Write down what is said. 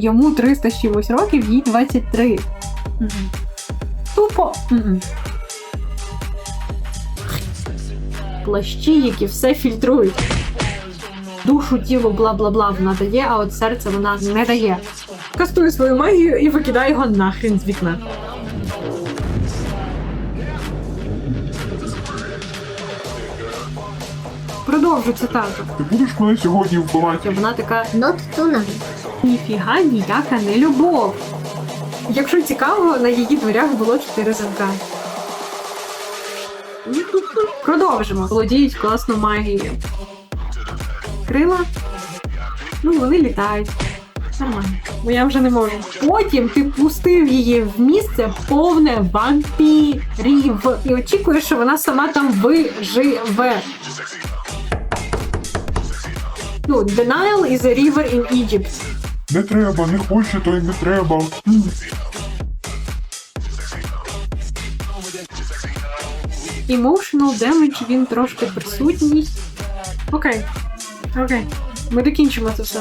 Йому 300 з чимось років, їй 23. Мгм. Тупо. Мгм. Плащі, які все фільтрують. Душу, тіло, бла бла бла вона дає, а от серце вона не дає. Кастує свою магію і викидає його нахрін з вікна. Продовжу цитату. Ти будеш мене сьогодні вбивати? І вона така Not tonight. ніфіга ніяка не любов. Якщо цікаво, на її дверях було чотири замка. Продовжимо. Володіють класну магією. Крила? Ну, вони літають. Нормально. Бо я вже не можу. Потім ти пустив її в місце повне вампірів. І очікуєш, що вона сама там виживе. Ну, the Nile is a river in Egypt. Не треба, не хочу, то й не треба. Emotional damage, він трошки присутній. Окей. Окей. Ми докінчимо це все.